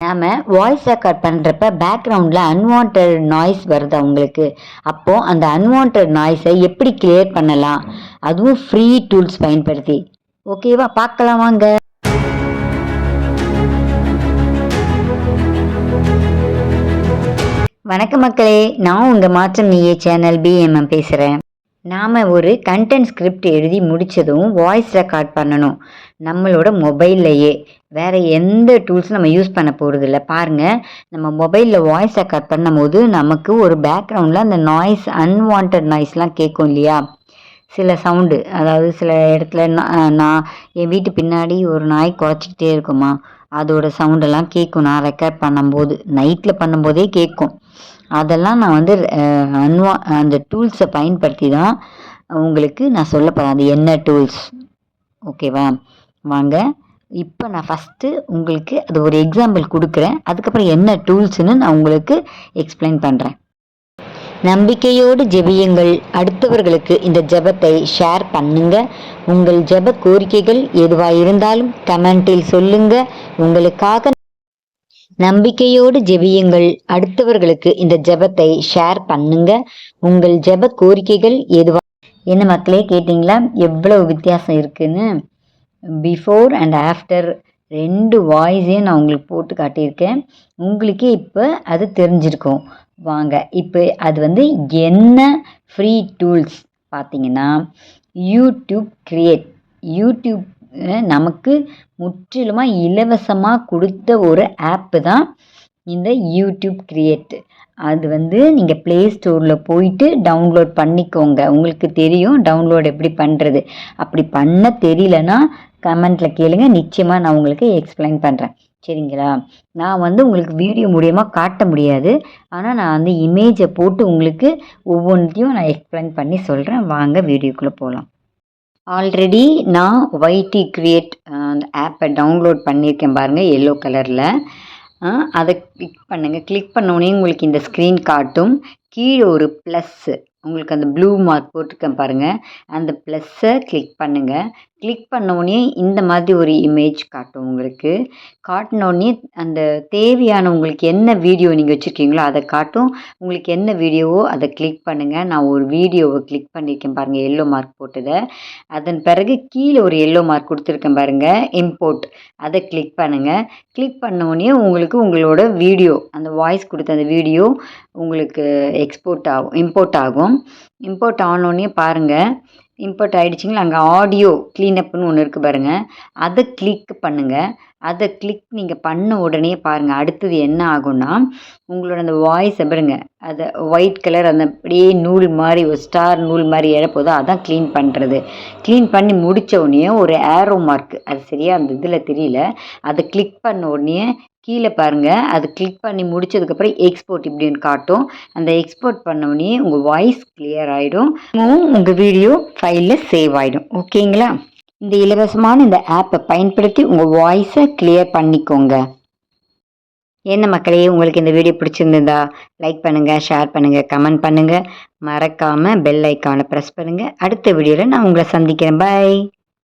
நாம் voice record பண்ணுறப்ப பேக்ரவுண்டில் அன்வான்ட் நாய்ஸ் வருது உங்களுக்கு? அப்போது அந்த அன்வான்ட் நாய்ஸை எப்படி கிளியர் பண்ணலாம்? அதுவும் ஃப்ரீ டூல்ஸ் பயன்படுத்தி. ஓகேவா பார்க்கலாம் வாங்க. வணக்கம் மக்களே நான் உங்கள் மாற்றம் நீயே சேனல் பிஎம்எம் பேசுகிறேன் நாம் ஒரு கண்டென்ட் ஸ்கிரிப்ட் எழுதி முடித்ததும் வாய்ஸ் ரெக்கார்ட் பண்ணணும். நம்மளோட மொபைல்லையே வேறு எந்த டூல்ஸும் நம்ம யூஸ் பண்ண போகிறதில்ல பாருங்கள் நம்ம மொபைலில் வாய்ஸ் ரெக்கார்ட் பண்ணும்போது நமக்கு ஒரு பேக்ரவுண்டில் அந்த நாய்ஸ் அன்வான்ட் நாய்ஸ்லாம் கேட்கும் இல்லையா? சில சவுண்டு அதாவது சில இடத்துல நான் நான் என் வீட்டு பின்னாடி ஒரு நாய் குறைச்சிக்கிட்டே இருக்குமா? அதோட சவுண்டெல்லாம் கேட்கும். நான் ரெக்கார்ட் பண்ணும்போது நைட்டில் பண்ணும்போதே கேட்கும். அதெல்லாம் நான் வந்து அன்வா அந்த டூல்ஸை பயன்படுத்தி தான் உங்களுக்கு நான் சொல்ல போகிறேன் அது என்ன டூல்ஸ் ஓகேவா? வாங்க. இப்போ நான் ஃபஸ்ட்டு உங்களுக்கு அது ஒரு எக்ஸாம்பிள் கொடுக்குறேன். அதுக்கப்புறம் என்ன டூல்ஸ்னு நான் உங்களுக்கு எக்ஸ்பிளைன் பண்ணுறேன் நம்பிக்கையோடு ஜெபியுங்கள். அடுத்தவர்களுக்கு இந்த ஜெபத்தை ஷேர் பண்ணுங்க. உங்கள் ஜெப கோரிக்கைகள் எதுவாக இருந்தாலும் கமெண்டில் சொல்லுங்க. உங்களுக்காக நம்பிக்கையோடு ஜெபியுங்கள். அடுத்தவர்களுக்கு இந்த ஜெபத்தை ஷேர் பண்ணுங்க. உங்கள் ஜெப கோரிக்கைகள் எதுவா என்ன மக்களே கேட்டிங்களா? எவ்வளவு வித்தியாசம் இருக்குன்னு? பிஃபோர் அண்ட் ஆஃப்டர் ரெண்டு வாய்ஸையும் நான் உங்களுக்கு போட்டு காட்டியிருக்கேன். உங்களுக்கே இப்போ அது தெரிஞ்சிருக்கும். வாங்க இப்போ அது வந்து என்ன ஃப்ரீ டூல்ஸ் பார்த்தீங்கன்னா யூடியூப் கிரியேட் யூடியூப் நமக்கு முற்றிலுமாக இலவசமாக கொடுத்த ஒரு ஆப்பு தான் இந்த யூடியூப் கிரியேட்டு. அது வந்து நீங்கள் ப்ளே ஸ்டோரில் போயிட்டு டவுன்லோட் பண்ணிக்கோங்க. உங்களுக்கு தெரியும் டவுன்லோட் எப்படி பண்ணுறது அப்படி பண்ண தெரியலனா கமெண்ட்டில் கேளுங்க. நிச்சயமாக நான் உங்களுக்கு எக்ஸ்பிளைன் பண்ணுறேன் சரிங்களா? நான் வந்து உங்களுக்கு வீடியோ மூலியமாக காட்ட முடியாது. ஆனால் நான் வந்து இமேஜை போட்டு உங்களுக்கு ஒவ்வொன்றையும் நான் எக்ஸ்பிளைன் பண்ணி சொல்கிறேன் வாங்க வீடியோக்குள்ளே போகலாம் ஆல்ரெடி நான் ஒய்டி கிரியேட் uh, அந்த ஆப்பை டவுன்லோட் பண்ணியிருக்கேன் பாருங்கள் எல்லோ கலரில் அதை கிளிக் பண்ணுங்கள் கிளிக் பண்ணோடனே உங்களுக்கு இந்த ஸ்க்ரீன் காட்டும். கீழே ஒரு ப்ளஸ்ஸு உங்களுக்கு அந்த ப்ளூ மார்க் போட்டிருக்கேன் பாருங்கள் அந்த ப்ளஸ்ஸை கிளிக் பண்ணுங்கள் கிளிக் பண்ணோடனே இந்த மாதிரி ஒரு இமேஜ் காட்டும் உங்களுக்கு. காட்டினோடனே அந்த தேவையான உங்களுக்கு என்ன வீடியோ நீங்கள் வச்சுருக்கீங்களோ அதை காட்டும். உங்களுக்கு என்ன வீடியோவோ அதை கிளிக் பண்ணுங்கள் நான் ஒரு வீடியோவை கிளிக் பண்ணியிருக்கேன் பாருங்கள் எல்லோ மார்க் போட்டதை. அதன் பிறகு கீழே ஒரு எல்லோ மார்க் கொடுத்துருக்கேன் பாருங்கள் இம்போர்ட் அதை கிளிக் பண்ணுங்கள் கிளிக் பண்ணோடனே உங்களுக்கு உங்களோட வீடியோ அந்த வாய்ஸ் கொடுத்த அந்த வீடியோ உங்களுக்கு எக்ஸ்போர்ட் ஆகும் இம்போர்ட் ஆகும். இம்போர்ட் ஆனோடனே பாருங்கள் இம்போர்ட் ஆகிடுச்சிங்களா அங்கே ஆடியோ க்ளீனப்னு ஒன்று இருக்குது பாருங்கள் அதை கிளிக் பண்ணுங்கள் அதை கிளிக் நீங்கள் பண்ண உடனே பாருங்கள் அடுத்தது என்ன ஆகும்னா உங்களோட அந்த வாய்ஸை பாருங்க அதை ஒயிட் கலர் அந்த அப்படியே நூல் மாதிரி ஒரு ஸ்டார் நூல் மாதிரி இழப்போதோ அதான் க்ளீன் பண்ணுறது க்ளீன் பண்ணி முடித்த உடனே ஒரு ஏரோ மார்க் அது சரியாக அந்த இதில் தெரியல அதை கிளிக் பண்ண உடனே கீழே பாருங்கள் அது கிளிக் பண்ணி முடிச்சதுக்கப்புறம் எக்ஸ்போர்ட் இப்படின்னு காட்டும். அந்த எக்ஸ்போர்ட் பண்ணோடனே உங்கள் வாய்ஸ் கிளியர் ஆகிடும் உங்கள் வீடியோ ஃபைலில் சேவ் ஆகிடும் ஓகேங்களா இந்த இலவசமான இந்த ஆப்பை பயன்படுத்தி உங்கள் வாய்ஸை கிளியர் பண்ணிக்கோங்க. என்ன மக்களே உங்களுக்கு இந்த வீடியோ பிடிச்சிருந்ததா? லைக் பண்ணுங்கள் ஷேர் பண்ணுங்கள் கமெண்ட் பண்ணுங்கள் மறக்காமல் பெல் ஐக்கானை ப்ரெஸ் பண்ணுங்கள் அடுத்த வீடியோவில் நான் உங்களை சந்திக்கிறேன். பாய்